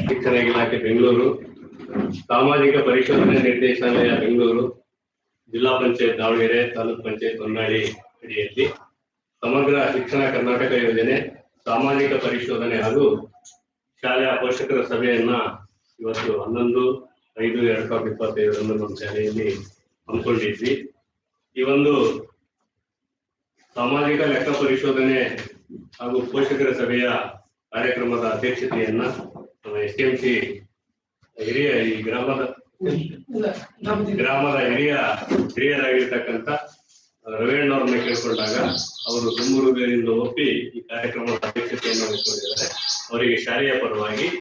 ಶಿಕ್ಷಣ ಇಲಾಖೆ ಬೆಂಗಳೂರು ಸಾಮಾಜಿಕ ಪರಿಶೋಧನೆ ನಿರ್ದೇಶನಾಲಯ ಬೆಂಗಳೂರು ಜಿಲ್ಲಾ ಪಂಚಾಯತ್ ದಾವಣಗೆರೆ ತಾಲೂಕ್ ಪಂಚಾಯತ್ ಹೊನ್ನಾಳಿ ಅಡಿಯಲ್ಲಿ ಸಮಗ್ರ ಶಿಕ್ಷಣ ಕರ್ನಾಟಕ ಯೋಜನೆ, ಸಾಮಾಜಿಕ ಪರಿಶೋಧನೆ ಹಾಗೂ ಶಾಲೆಯ ಪೋಷಕರ ಸಭೆಯನ್ನ ಇವತ್ತು ಹನ್ನೊಂದು, ಐದು, ಎರಡ್ ಸಾವಿರದ ಇಪ್ಪತ್ತೈದರಂದು ನಮ್ಮ ಶಾಲೆಯಲ್ಲಿ ಹಮ್ಮಿಕೊಂಡಿದ್ವಿ. ಈ ಒಂದು ಸಾಮಾಜಿಕ ಲೆಕ್ಕ ಪರಿಶೋಧನೆ ಹಾಗೂ ಪೋಷಕರ ಸಭೆಯ ಕಾರ್ಯಕ್ರಮದ ಅಧ್ಯಕ್ಷತೆಯನ್ನ ಎಸ್ ಎಂ ಸಿ ಹಿರಿಯ ಈ ಗ್ರಾಮದ ಗ್ರಾಮದ ಹಿರಿಯ ಹಿರಿಯರಾಗಿರ್ತಕ್ಕಂಥ ರವೀಣ್ಣವ್ರನ್ನ ಕೇಳ್ಕೊಂಡಾಗ ಅವರು ತುಂಬ ಹೃದಯದಿಂದ ಒಪ್ಪಿ ಈ ಕಾರ್ಯಕ್ರಮದ ಅಧ್ಯಕ್ಷತೆಯನ್ನು ವಹಿಸಿಕೊಂಡಿದ್ದಾರೆ. ಅವರಿಗೆ ಶಾಲೆಯ ಪರವಾಗಿ